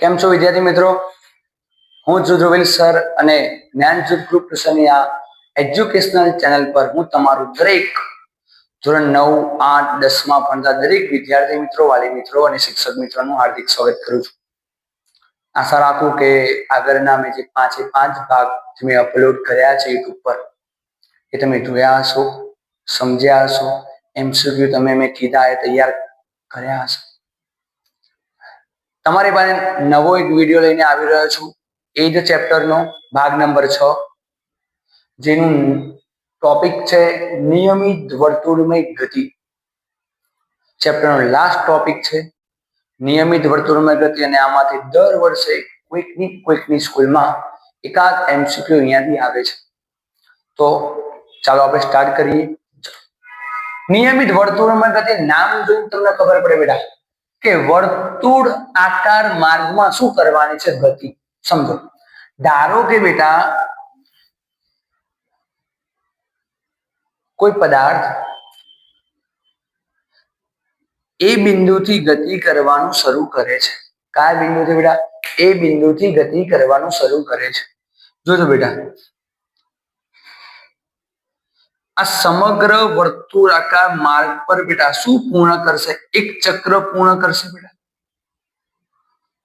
કેમ છો વિદ્યાર્થી મિત્રો? હું છું ધ્રુવિલ સર અને જ્ઞાનજ્યોત ગ્રુપ ટ્યુશનની આ એજ્યુકેશનલ ચેનલ પર હું તમારું દરેક ધોરણ નવ, આઠ, દસમાં ભણતા દરેક વિદ્યાર્થી મિત્રો, વાલી મિત્રો અને શિક્ષક મિત્રોનું હાર્દિક સ્વાગત કરું છું. આશા રાખું કે આગળના મેં જે પાંચે પાંચ ભાગ જે મેં અપલોડ કર્યા છે યુટ્યુબ પર, એ તમે જોયા હશો, સમજ્યા હશો એમસીક્યુ તમે મેં કીધા એ તૈયાર કર્યા હશો. તમારી પાસે નવો એક વીડિયો લઈને આવી રહ્યો છું. એ જ ચેપ્ટરનો ભાગ નંબર છ, જેનું ટોપિક છે નિયમિત વર્તુળમય ગતિ. ચેપ્ટરનો લાસ્ટ ટોપિક છે નિયમિત વર્તુળમય ગતિ અને આમાંથી દર વર્ષે કોઈકની કોઈકની સ્કૂલમાં એકાદ એમસીક્યુ અહીંયાથી આવે છે. તો ચાલો આપણે સ્ટાર્ટ કરીએ. નિયમિત વર્તુળમય ગતિ નામ જોઈને તમને ખબર પડે બેટા. કે વર્તુળ આકાર માર્ગમાં શું કરવાની છે ગતિ? સમજો. ધારો કે બેટા, કોઈ પદાર્થ એ બિંદુથી ગતિ કરવાનું શરૂ કરે છે. કયા બિંદુથી બેટા? એ બિંદુથી ગતિ કરવાનું શરૂ કરે છે. જોજો બેટા આ સમગ્ર વર્તુળાકાર માર્ગ પર બેટા શું પૂર્ણ કરશે એક ચક્ર પૂર્ણ કરશે બેટા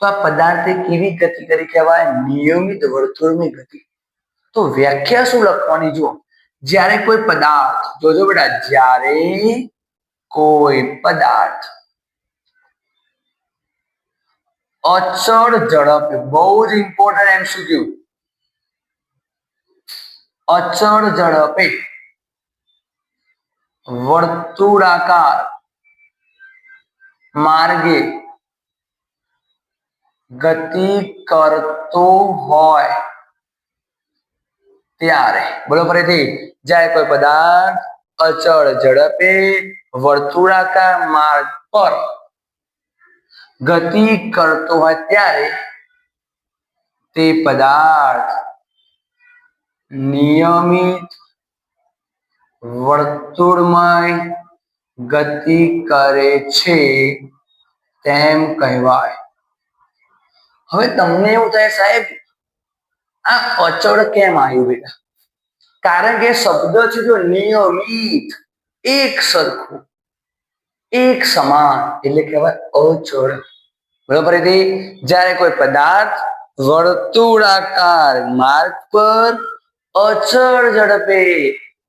તો આ પદાર્થે કેવી ગતિ કરી કહેવાય નિયમિત વર્તુળની ગતિ તો વ્યાખ્યા શું લખવાની જુઓ જ્યારે કોઈ પદાર્થ જોજો બેટા જ્યારે કોઈ પદાર્થ અચળ ઝડપે બહુ જ ઇમ્પોર્ટન્ટ એમસીક્યુ અચળ ઝડપે વર્તુળાકાર માર્ગે ગતિ કરતો હોય ત્યારે. બોલો ફરીથી. જ્યારે કોઈ પદાર્થ અચળ ઝડપે વર્તુળાકાર માર્ગ પર ગતિ કરતો હોય ત્યારે તે પદાર્થ નિયમિત વર્તુળમય ગતિ કરે છે તેમ કહેવાય. હવે તમને એવું થાય સાહેબ, આ અચળ કેમ આવ્યું બેટા? કારણ કે શબ્દ છે જો નિયમિત, એક સરખું, એક સમાન, એટલે કહેવાય અચળ. બરોબર એથી જ્યારે કોઈ પદાર્થ વર્તુળાકાર માર્ગ પર અચળ ઝડપે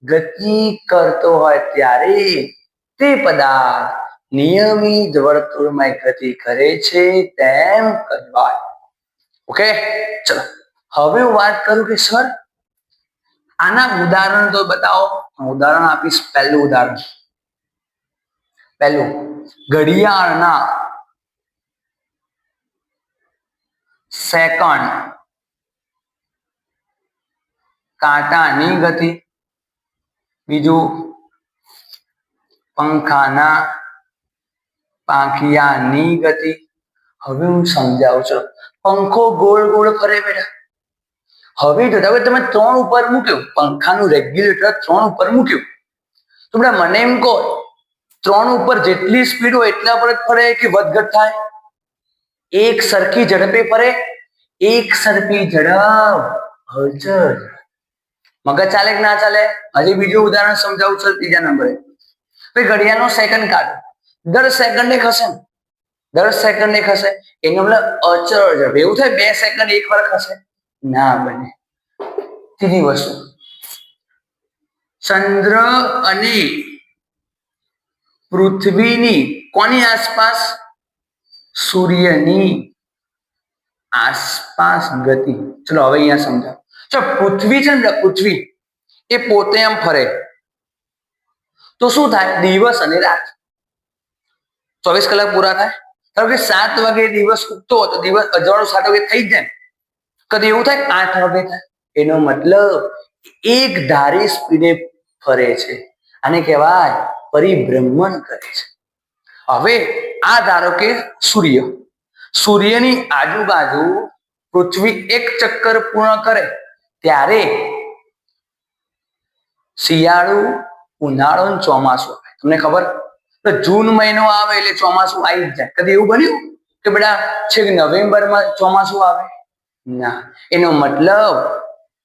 ગતિ કરતો હોય ત્યારે તે પદાર્થ નિયમિત વર્તુળમાં ગતિ કરે છે તેમ કહેવાય. ઓકે ચલો. હવે હું વાત કરું કે સર, આના ઉદાહરણ તો બતાવો. ઉદાહરણ આપીશ પહેલું ઉદાહરણ. પહેલું, ઘડિયાળના સેકન્ડ કાંટાની ગતિ. બીજું પંખાના પાંખિયાની ગતિ. હવે હું સમજાવું છું પંખો ગોળ ગોળ ફરે બેટા. હવે જો હવે તમે ત્રણ ઉપર મૂક્યું. પંખાનું રેગ્યુલેટર ત્રણ ઉપર મૂક્યું. તો બેટા મને એમ કહો, ત્રણ ઉપર જેટલી સ્પીડ હોય એટલા પર જ ફરે કે વધઘટ થાય? એક સરખી ઝડપે ફરે, એક સરખી ઝડપ. હલચલ. મગજ ચાલે કે ના ચાલે? હજી બીજું ઉદાહરણ સમજાવું છું ત્રીજા નંબરે. ભાઈ, ઘડિયાળનો સેકન્ડ કાઢો દર સેકન્ડે ખસે દર સેકન્ડે ખસે? એનો મતલબ અચળ ઝડપ એવું થાય બે સેકન્ડ એક વાર ખસે? ના બને. ત્રીજી વસ્તુ. ચંદ્ર અને પૃથ્વીની કોની આસપાસ? સૂર્યની આસપાસ ગતિ. ચલો, હવે અહીંયા સમજાવ. ચલો પૃથ્વી છે ને પૃથ્વી, એ પોતે એમ ફરે. તો શું થાય? દિવસ અને રાત. ચોવીસ કલાક પૂરા થાય? ધારો કે સાત વાગે દિવસ ઉગતો હોય તો દિવસ અજવાળું સાત વાગે થઈ જ જાય. કદી એવું થાય? આઠ વાગે થાય. એનો મતલબ એક ધારી સ્પીડે ફરે છે. આને કહેવાય પરિભ્રમણ કરે છે. હવે આ ધારો કે સૂર્ય. સૂર્યની આજુબાજુ પૃથ્વી એક ચક્કર પૂર્ણ કરે. ત્યારે શિયાળુ ઉનાળો ને ચોમાસું આવે. તમને ખબર? જૂન મહિનો આવે એટલે ચોમાસું આવી જાય. કદી એવું બન્યું કે બેટા છેક નવેમ્બરમાં ચોમાસું આવે? ના. એનો મતલબ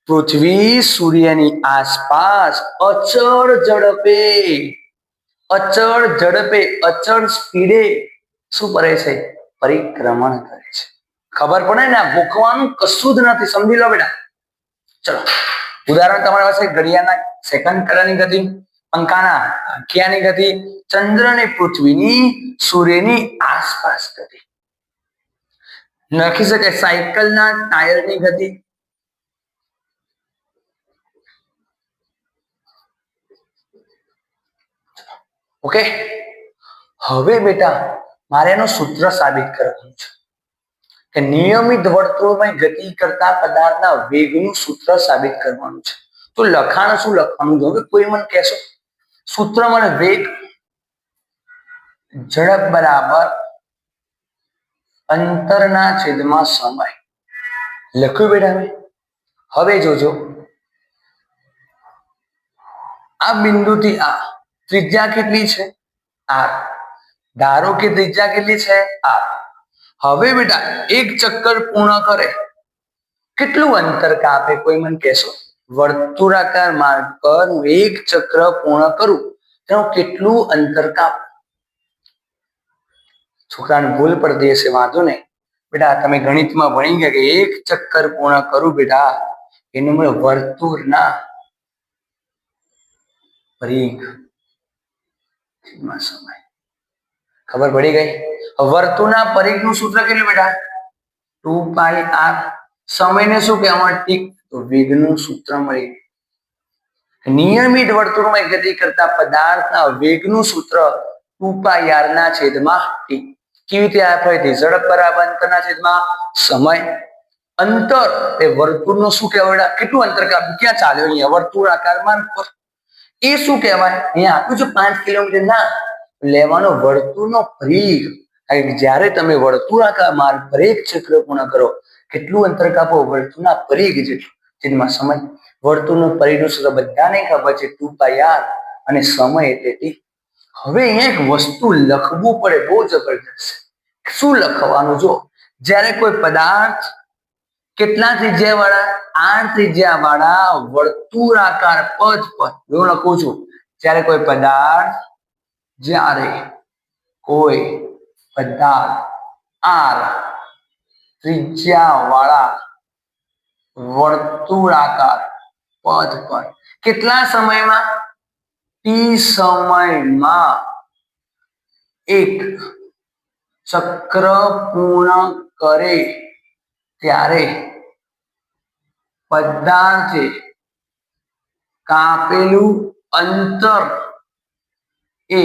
પૃથ્વી સૂર્યની આસપાસ અચળ ઝડપે અચળ ઝડપે, અચળ સ્પીડે શું કરે છે? પરિક્રમણ કરે છે. ખબર પડે ને? ભૂખવાનું કશું જ નથી. સમજી લો બેટા. ચલો. ઉદાહરણ તમારી પાસે ઘડિયાળના સેકન્ડ કલાની ગતિ, પંખાના આખિયાની ગતિ ચંદ્ર અને પૃથ્વીની, સૂર્યની આસપાસ ગતિ. લખી શકે સાયકલના ટાયરની ગતિ. ઓકે? હવે બેટા, મારે એનું સૂત્ર સાબિત કરવાનું છે. કે નિયમિત વર્તુળમાં ગતિ કરતા પદાર્થના વેગનું સૂત્ર સાબિત કરવાનું છે. તો લખાણ શું લખવાનું? હવે કોઈ મને કહેશો, સૂત્ર મને વેગ, ઝડપ બરાબર, અંતરના છેદમાં સમય. લખ્યું બેટા હવે જોજો. આ બિંદુથી આ ત્રિજ્યા કેટલી છે? આર. ધારો કે ત્રિજ્યા કેટલી છે? આર. હવે બેટા, એક ચક્કર પૂર્ણ કરે. કેટલું અંતર કાપે, કોઈ મને કહેશો? વર્તુળાકાર માર્ગ પર હું એક ચક્ર પૂર્ણ કરું, તેનું કેટલું અંતર કાપ? છોકરાને ભૂલ પડતી હશે, વાંધો નહીં. બેટા, તમે ગણિતમાં ભણી ગયા કે એક ચક્કર પૂર્ણ કરું બેટા, એનું મને વર્તુળના પરિઘ છેદમાં સમય? ખબર પડી ગઈ? વર્તુળના પરિઘનું સૂત્ર કેટલું બેટા? Two pi r. સમયને શું કહેવામાં ટીક. તો વેગનું સૂત્ર મળી. નિયમિત વર્તુળમાં ગતિ કરતા પદાર્થના વેગનું સૂત્ર ટુ પાઈ આર ના છેદમાં ટી કેવી રીતે આપણે ઝડપ બરાબર અંતરના છેદમાં સમય. અંતર. એ વર્તુળનું શું કહેવાય કેટલું અંતર ક્યાં ચાલ્યો અહીંયા વર્તુળ આકારમાં એ શું કહેવાય? અહીંયા આપ્યું છે પાંચ કિલોમીટર ના લેવાનો વર્તુળનો પરિઘ. કારણ કે જ્યારે તમે વર્તુળાકાર માર્ગ પર એક ચક્ર પૂર્ણ કરો, કેટલું અંતર કાપો? વર્તુળના પરિઘ જેટલું જેમાં સમય, વર્તુળનો પરિઘનું સૂત્ર બધાને ખબર છે ટુ આર અને સમય એટલે ટી. હવે એક વસ્તુ લખવું પડે બહુ જબરદસ્ત શું લખવાનું જો? જ્યારે કોઈ પદાર્થ કેટલા ત્રિજ્યા વાળા આઠ ત્રિજ્યા વાળા વર્તુળાકાર પદ પર, હું લખું છું. જ્યારે કોઈ પદાર્થ, જ્યારે કોઈ પદાર્થ આર ત્રિજ્યા વાળા વર્તુળાકાર પદ પર. કેટલા સમયમાં? ટી સમયમાં એક ચક્ર પૂર્ણ કરે ત્યારે પદાર્થે કાપેલું અંતર એ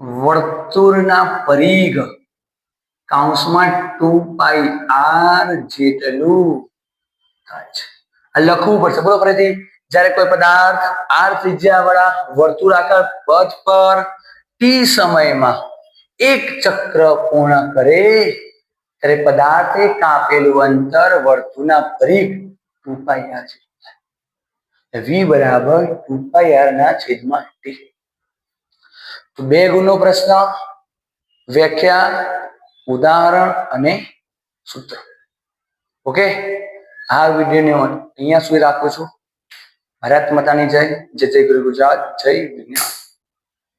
વર્તુળના પરિઘ. કાઉન્સમાં ટુ પાઈ આર જેટલું થાય છે. આ લખવું પડશે બોલો ફરીથી, જ્યારે કોઈ પદાર્થ આર ત્રિજ્યા વાળા વર્તુળાકાર પદ પર ટી સમયમાં એક ચક્ર પૂર્ણ કરે, ત્યારે પદાર્થે કાપેલું અંતર વર્તુળના પરિઘ ટુ પાઈ આર છે. વી બરાબર ટુ પાઈ આર ના છેદમાં ટી તો બે ગુણનો પ્રશ્ન, વ્યાખ્યા, ઉદાહરણ અને સૂત્ર. ઓકે? આ વિડીયોને અહીંયા સુધી રાખું છું. ભારત માતાની જય જય જય ગુરુ ગુજરાત, જય વિજ્ઞાન.